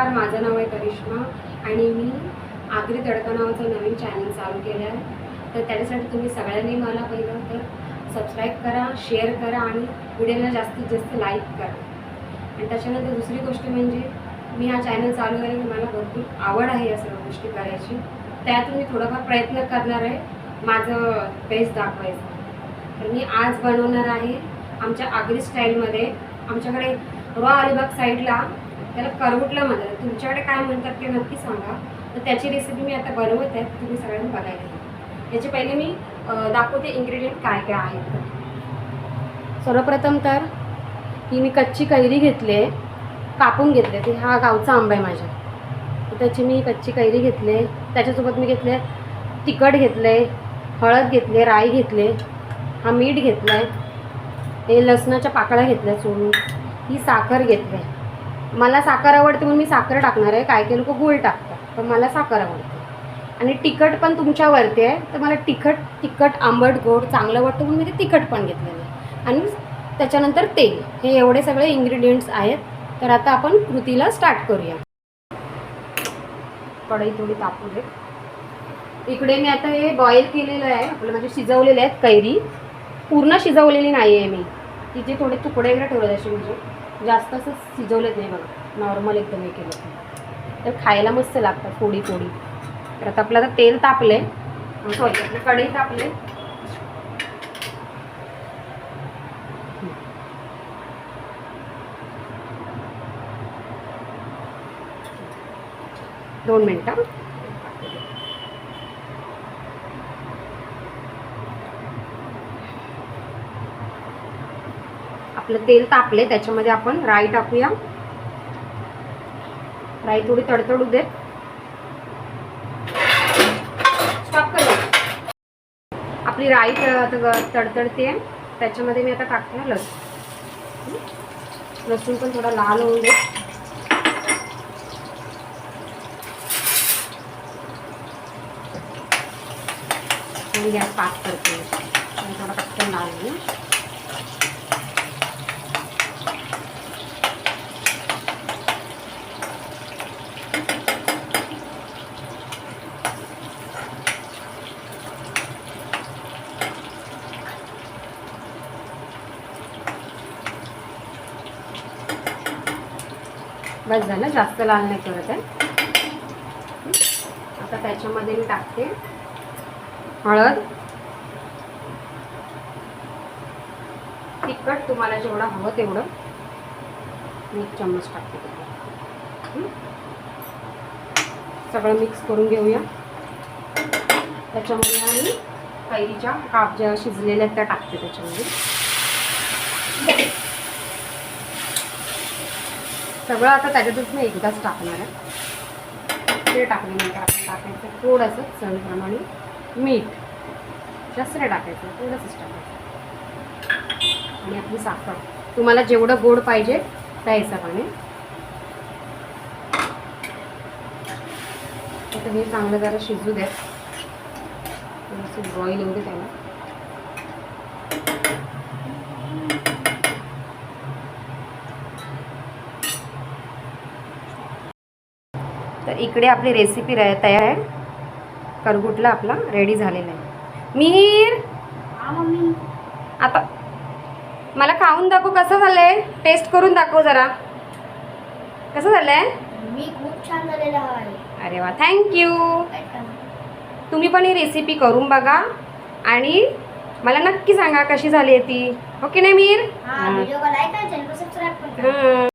नमस्कार माझं नाव आहे करिश्मा आणि मी आगरी तडका नावाचं नवीन चॅनल चालू केलं आहे. तर त्याच्यासाठी तुम्ही सगळ्यांनी मला पहिलं तर सबस्क्राईब करा शेअर करा आणि व्हिडिओला जास्तीत जास्त लाईक करा. आणि त्याच्यानंतर दुसरी गोष्ट म्हणजे मी हा चॅनल चालू केला की मला भरपूर आवड आहे या सर्व गोष्टी करायची. त्यातून मी थोडाफार प्रयत्न करणार आहे माझं बेस्ट दाखवायचं. तर मी आज बनवणार आहे आमच्या आगरी स्टाईलमध्ये आमच्याकडे रॉ अलिबाग साईडला. त्याला करवटलं म्हणतात तुमच्याकडे काय म्हणतात ते नक्की सांगा. तर त्याची रेसिपी मी आता बनवत आहे. तुम्ही सगळ्यांनी बघायला या. याचे पहिले मी दाखवते इन्ग्रेडियंट काय काय आहेत. सर्वप्रथम तर ही मी कच्ची कैरी घेतली आहे. कापून घेतले ते हा गावचा आंबा आहे माझ्या. त्याची मी कच्ची कैरी घेतली आहे. त्याच्यासोबत मी घेतले तिखट घेतले हळद घेतले राई घेतले हा मीठ घेतला आहे. हे लसणाच्या पाकळ्या घेतल्या सोडून. ही साखर घेतली आहे मला साखर आवडते म्हणून मी साखर टाकणार आहे. काय काही लोक गुळ टाकतात पण मला साखर आवडते. आणि तिखट पण तुमच्यावरती आहे तर मला तिखट तिखट आंबट गोड चांगलं वाटतं म्हणून मी ते तिखट पण घेतलेलं आहे. आणि त्याच्यानंतर तेल हे एवढे सगळे इन्ग्रेडियंट्स आहेत. तर आता आपण कृतीला स्टार्ट करूया. कढई थोडी तापू दे. इकडे मी आता हे बॉईल केलेलं आहे. आपलं म्हणजे शिजवलेले आहेत कैरी. पूर्ण शिजवलेली नाही आहे मी. तिचे थोडे तुकडे वगैरे ठेवले असे म्हणजे. जास्त असं शिजवलेत नाही बघा. नॉर्मल एकदम हे केलं. तर खायला मस्त लागतात फोडी फोडी. तर आता आपलं आता तेल तापले सॉरी आपलं कढई तापले दोन मिनटं. आपलं तेल तापले त्याच्यामध्ये आपण राई टाकूया. राई थोडी तडतडू दे स्टॉप आपली राई तडतडते. त्याच्यामध्ये मी आता टाकते लसूण. लसूण पण थोडा लाल होऊन दे गॅस पास करते. थोडा पटकन लाल होईल बस झालं जास्त लाल नाही करत आहे. आता त्याच्यामध्ये मी टाकते. हळद. तिखट तुम्हाला जेवढं हवं तेवढं. मी एक चम्मच टाकते सगळं मिक्स करून घेऊया. त्याच्यामध्ये आम्ही कैरीच्या काप ज्या शिजलेल्या आहेत त्या टाकते त्याच्यामध्ये. सगळं आता त्याच्यातच मी एकदाच टाकणार आहे. ते टाकल्यानंतर आपण टाकायचं थोडंसं सणप्रमाणे मीठ. जास्त नाही टाकायचं थोडंसंच टाकायचं. आणि आपली साखर. तुम्हाला जेवढं गोड पाहिजे त्या हिशोबाने. आता हे चांगलं जरा शिजू द्या. थोडंसं बॉईल येऊ दे त्याला. इकडे आपली रेसिपी रे तयार आहे. करगुटला आपला रेडी झालेला आहे. मीर! आता मला खाऊन दाखव कसं झालंय. टेस्ट करून दाखव जरा. कसं झालंय? मी खूप छान झालेला आहे. अरे वा थँक्यू तुम्ही पण ही रेसिपी करून बघा. आणि मला नक्की सांगा कशी झाली आहे ती. ओके नाही मीर? हा हां.